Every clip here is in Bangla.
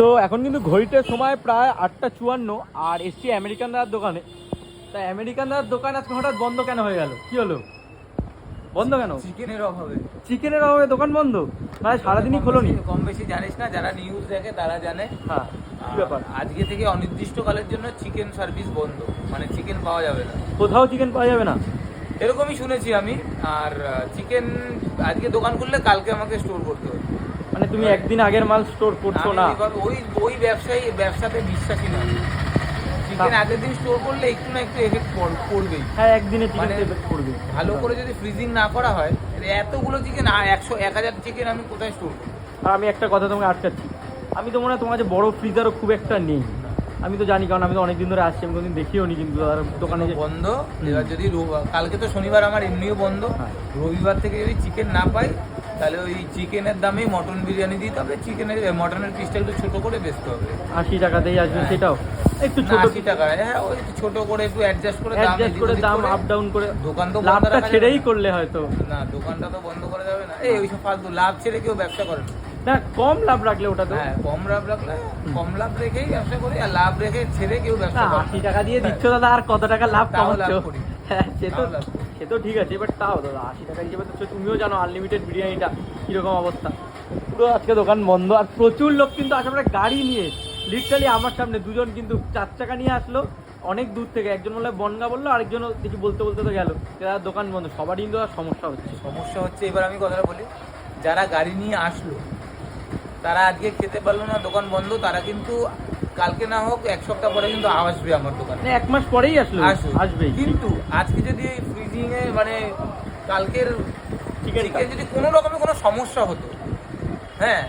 তো এখন কিন্তু ঘড়িতে সময় প্রায় আটটা চুয়ান্ন আর এসছি আমেরিকান দাদার দোকানে। তা আমেরিকান দাদার দোকান আজকে হঠাৎ বন্ধ কেন হয়ে গেল? কি হলো? বন্ধ কেন? চিকেনের অভাবে। চিকেনের অভাবে দোকান বন্ধ? মানে সারাদিনই খোলোনি কম বেশি জানিস না যারা নিউজ দেখে তারা জানে। হ্যাঁ কি ব্যাপার? আজকে থেকে অনির্দিষ্টকালের জন্য চিকেন সার্ভিস বন্ধ। মানে চিকেন পাওয়া যাবে না। কোথাও চিকেন পাওয়া যাবে না? এরকমই শুনেছি আমি। আর চিকেন আজকে দোকান খুললে কালকে আমাকে স্টোর করতে হবে। তুমি একদিন আগের মাল স্টোর করছ না ওই ওই ব্যবসায়ী ব্যবসাতে বিশ্বাসী না। চিকেন আগের দিন স্টোর করলে একটু না একটু এফেক্ট পড়বেই। হ্যাঁ একদিনে চিকেন মানে করবে ভালো করে যদি ফ্রিজিং না করা হয় এতগুলো চিকেন একশো এক হাজার চিকেন আমি কোথায় স্টোর করব? আর আমি একটা কথা তোমাকে আটকাচ্ছি। আমি তো মনে হয় তোমার কাছে বড় ফ্রিজারও খুব একটা নেই। আমি তো জানি কারণ আমি তো অনেকদিন ধরে আসছি আমি কোনোদিন দেখিও নি কিন্তু দাদার দোকানে বন্ধ। এবার যদি কালকে তো শনিবার আমার এমনিও বন্ধ। হ্যাঁ। রবিবার থেকে যদি চিকেন না পাই তাহলে ওই চিকেনের দামেই মটন বিরিয়ানি দিতে হবে চিকেনের মটনের পিসটা একটু ছোট করে বেচতে হবে। আশি টাকাতেই আসবে হ্যাঁ। সেটাও? একটু ছোট আশি টাকা হ্যাঁ ওই ছোট করে একটু অ্যাডজাস্ট করে অ্যাডজাস্ট করে দাম আপ ডাউন করে দোকান তো লাভটা ছেড়েই করলে হয়তো। না দোকানটা তো বন্ধ করা যাবে না। এই ওইসব ফালতু লাভ ছেড়ে কেউ ব্যবসা করে না। না কম লাভ রাখলে ওটা তো। হ্যাঁ কম লাভ রাখলে কম লাভ রেখেই ব্যবসা করি আর লাভ রেখে ছেড়ে কেউ ব্যবসা করে আশি টাকা দিয়ে দিচ্ছ দাদা আর কত টাকা লাভ কামাচ্ছ? করি। সে তো সে তো ঠিক আছে এবার তাও দাদা, আশি টাকা হিসেবে তো তুমিও জানো আনলিমিটেড বিরিয়ানিটা কীরকম অবস্থা। পুরো আজকে দোকান বন্ধ, আর প্রচুর লোক কিন্তু আসে, আমরা গাড়ি নিয়ে লিটারালি আমার সামনে দুজন কিন্তু চার চাকা নিয়ে আসলো, অনেক দূর থেকে। একজন বলল, বনগা বলল, আরেকজন দেখি বলতে বলতে তো গেল। দাদা, দোকান বন্ধ সবারই কিন্তু সমস্যা হচ্ছে। সমস্যা হচ্ছে, এবার আমি কথাটা বলি, যারা গাড়ি নিয়ে আসলো, তারা আজকে খেতে পারল না, দোকান বন্ধ, তারা কিন্তু কালকে না হোক এক সপ্তাহ পরে কিন্তু আসবে আমার দোকানে। মানে এক মাস পরেই আসলো? আসবে। কিন্তু আজকে যদি ফ্রিজিং এ মানে কালকের চিকেন যদি কোনো রকমের কোনো সমস্যা হতো হ্যাঁ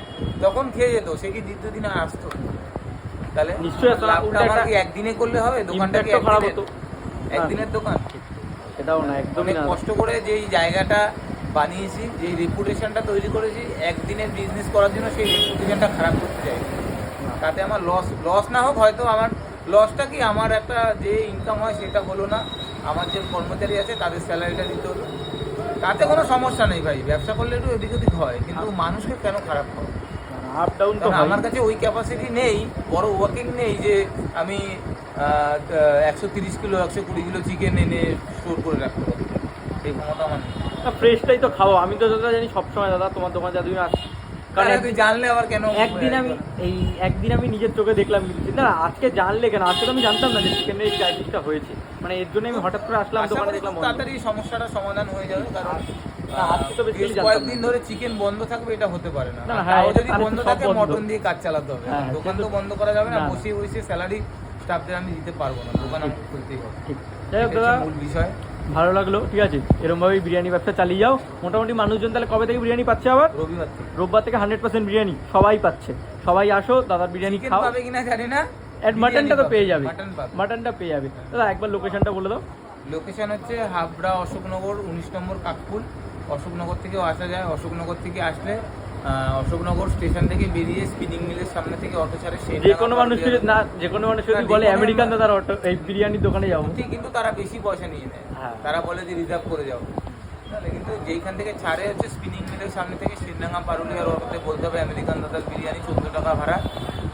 তখন খেয়ে যেত সে কি দ্বিতীয় দিনে আর আসতো। তাহলে নিশ্চয়ই লাভটা কি একদিনে করলে হবে দোকানটা কি খারাপ হতো। একদিনের দোকান? সেটাও না একদমই কষ্ট করে যেই জায়গাটা বানিয়েছি যেই রেপুটেশনটা তৈরি করেছি একদিনের বিজনেস করার জন্য সেই রেপুটেশনটা খারাপ করতে চাই তাতে আমার লস লস না হোক হয়তো আমার লসটা কি আমার একটা যে ইনকাম হয় সেটা হলো না। আমার যে কর্মচারী আছে তাদের স্যালারিটা দিতে হলো। তাতে কোনো সমস্যা নেই ভাই ব্যবসা করলে একটু এদিক ওদিক হয় কিন্তু মানুষকে কেন খারাপ হয় আপ ডাউন তো আমার কাছে ওই ক্যাপাসিটি নেই বড় ওয়ার্কিং নেই যে আমি একশো তিরিশ কিলো একশো কুড়ি কিলো চিকেন এনে স্টোর করে রাখতে পারি সেই ক্ষমতা আমার নেই। ফ্রেশটাই তো খাও আমি তো দাদা জানি সবসময় দাদা তোমার দোকান যা তুমি কারণ কারণ তুই জানলে আবার কেন একদিন আমি এই একদিন আমি নিজের চোখে দেখলাম কিন্তু। না আজকে জানলে কেন? আজকে তো আমি জানতাম না যে চিকেনের এই ক্রাইসিসটা হয়েছে। মানে এর জন্য আমি হঠাৎ করে আসলাম দোকানে দেখলাম তাড়াতাড়ি সমস্যাটা সমাধান হয়ে যাবে কারণ আজকে তো basically কয়েকদিন ধরে চিকেন বন্ধ থাকবে এটা হতে পারে না। হ্যাঁ, তাও যদি বন্ধ থাকে মটন দিয়ে কাজ চালাতে হবে। হ্যাঁ, দোকান তো বন্ধ করা যাবে না না, না। বসে বসে স্যালারি স্টাফদের আমি দিতে পারব না। দোকান আমাকে খুলতেই হবে। যাই হোক দাদা। মূল বিষয়। ভালো লাগল ঠিক আছে? এরকমভাবেই বিরিয়ানি ব্যবসা চালিয়ে যাও। মোটামুটি মানুষজন তাহলে কবে থেকে বিরিয়ানি পাচ্ছে আবার? রবিবার থেকে। রোববার থেকে হান্ড্রেড পার্সেন্ট বিরিয়ানি সবাই পাচ্ছে। সবাই আসো দাদার বিরিয়ানি খাও। পাবে কিনা জানি না। মাটনটা তো পেয়ে যাবে। মাটন মাটনটা পেয়ে যাবে। দাদা একবার লোকেশনটা বলে দাও। লোকেশন হচ্ছে হাবড়া অশোকনগর উনিশ নম্বর কাকপুল। অশোকনগর থেকেও আসা যায়। অশোকনগর থেকে আসলে অশোকনগর স্টেশন থেকে বেরিয়ে স্পিনিং মিলের সামনে থেকে অটো ছাড়ে সে যে কোনো মানুষ যদি না যে কোনো মানুষ যদি বলে আমেরিকান মানুষ- দাদার অটো এই বিরিয়ানির দোকানে যাব। ঠিক কিন্তু তারা বেশি পয়সা নিয়ে নেয়। হ্যাঁ। তারা বলে যে রিজার্ভ করে যাও। তাহলে কিন্তু যেইখান থেকে ছাড়ে হচ্ছে স্পিনিং মিলের সামনে থেকে শিরডাঙ্গা পারুলিয়ার অটোতে বলতে হবে আমেরিকান দাদার বিরিয়ানি চোদ্দ টাকা ভাড়া।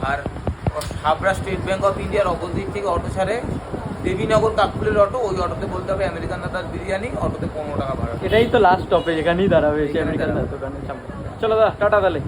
আর হাবড়া স্টেট ব্যাঙ্ক অফ ইন্ডিয়ার অপোজিট থেকে অটো ছাড়ে দেবীনগর কাকপুলের অটো ওই অটোতে বলতে হবে আমেরিকান দাদার বিরিয়ানি অটোতে পনেরো টাকা ভাড়া। এটাই তো লাস্ট স্টপেজ এখানেই দাঁড়াবে আমেরিকান। দাদার দোকানের সামনে। চলো দাদা টাটা তাহলে।